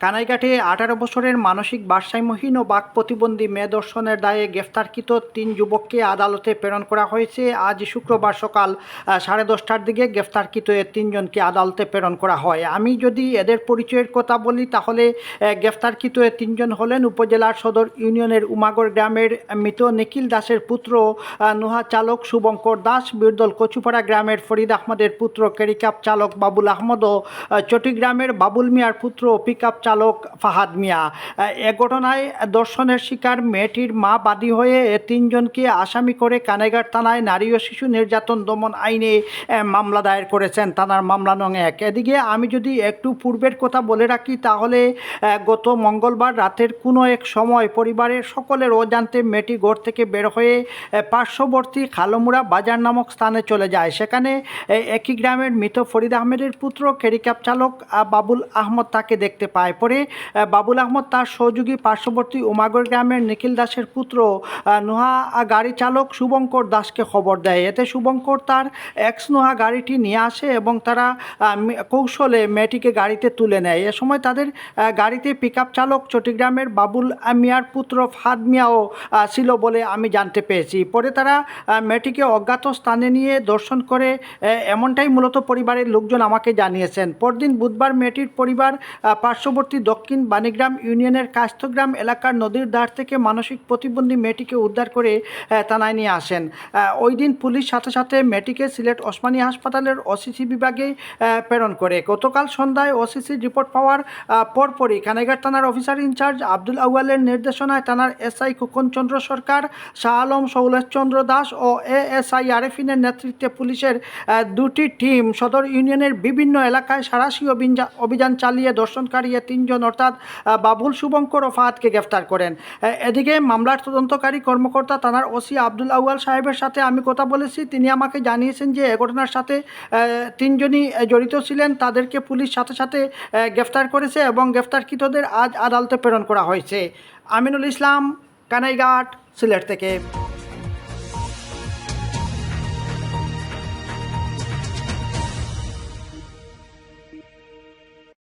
কানাইঘাটে আঠারো বছরের মানসিক ভারসাম্যহীন ও বাক প্রতিবন্ধী মেয়ে দর্শনের দায়ে গ্রেফতারকৃত তিন যুবককে আদালতে প্রেরণ করা হয়েছে। আজ শুক্রবার সকাল সাড়ে দশটার দিকে গ্রেফতারকৃত এ তিনজনকে আদালতে প্রেরণ করা হয়। আমি যদি এদের পরিচয়ের কথা বলি, তাহলে গ্রেফতারকৃত এ তিনজন হলেন উপজেলার সদর ইউনিয়নের উমাগর গ্রামের মৃত নিখিল দাসের পুত্র নুহা চালক শুভঙ্কর দাস, বীরদল কচুপাড়া গ্রামের ফরিদ আহমদের পুত্র ক্যারিকাপ চালক বাবুল আহমদ ও চটিগ্রামের বাবুল মিয়ার পুত্র পিকআপ চালক ফাহাদ মিয়া। এ ঘটনায় দর্শনের শিকার মেয়েটির মা বাদী হয়ে তিনজনকে আসামি করে কানেগার থানায় নারী ও শিশু নির্যাতন দমন আইনে মামলা দায়ের করেছেন। থানার মামলা নং এক। এদিকে আমি যদি একটু পূর্বের কথা বলে রাখি, তাহলে গত মঙ্গলবার রাতের কোনো এক সময় পরিবারের সকলের অজান্তে মেয়েটি ঘর থেকে বের হয়ে পার্শ্ববর্তী খালমুড়া বাজার নামক স্থানে চলে যায়। সেখানে একই গ্রামের মৃত ফরিদ আহমেদের পুত্র ক্যারিক্যাব চালক বাবুল আহমদ তাকে দেখতে পায়। পরে আহ, বাবুল আহমদ তার সহযোগী পার্শ্ববর্তী উমাগর গ্রামের নিখিল দাসের পুত্র নুহা গাড়ি চালক শুভঙ্কর দাসকে খবর দেয়। এতে শুভঙ্কর তার এক্স নুহা গাড়িটি নিয়ে আসে এবং তারা কৌশলে মেয়েটিকে গাড়িতে তুলে নেয়। এ সময় তাদের গাড়িতে পিকআপ চালক চট্টগ্রামের বাবুল মিয়ার পুত্র ফাদ মিয়াও ছিল বলে আমি জানতে পেরেছি পরে তারা মেয়েটিকে অজ্ঞাত স্থানে নিয়ে দর্শন করে এমনটাই মূলত পরিবারের লোকজন আমাকে জানিয়েছেন। পরদিন বুধবার মেয়েটির পরিবার আহ, পার্শ্ববর্তী দক্ষিণ বাণীগ্রাম ইউনিয়নের কাস্তগ্রাম এলাকার নদীর ধার থেকে মানসিক প্রতিবন্ধী মেয়েটিকে উদ্ধার করে থানায় নিয়ে আসেন। ওই দিন পুলিশ সাথে সাথে মেয়েটিকে সিলেট ওসমানী হাসপাতালের ওসিসি বিভাগে প্রেরণ করে। গতকাল সন্ধ্যায় ওসিসি রিপোর্ট পাওয়ার পরপরই কানেঘাট থানার অফিসার ইনচার্জ আব্দুল আউয়ালের নির্দেশনায় থানার এসআই খোকনচন্দ্র সরকার, শাহ আলম শৌলেশচন্দ্র দাস ও এএসআই আরেফিনের নেতৃত্বে পুলিশের দুটি টিম সদর ইউনিয়নের বিভিন্ন এলাকায় সারাশি অভিযা- অভিযান চালিয়ে দর্শনকারী এ তিনজন, অর্থাৎ বাবুল শুভঙ্কর ও ফাহাদকে গ্রেফতার করেন। এদিকে মামলার তদন্তকারী কর্মকর্তা থানার ওসি আব্দুল আউয়াল সাহেবের সাথে আমি কথা বলেছি। তিনি আমাকে জানিয়েছেন যে, এ ঘটনার সাথে তিনজনই জড়িত ছিলেন। তাদেরকে পুলিশ সাথে সাথে গ্রেফতার করেছে এবং গ্রেফতারকৃতদের আজ আদালতে প্রেরণ করা হয়েছে। আমিনুল ইসলাম, কানাইঘাট, সিলেট থেকে।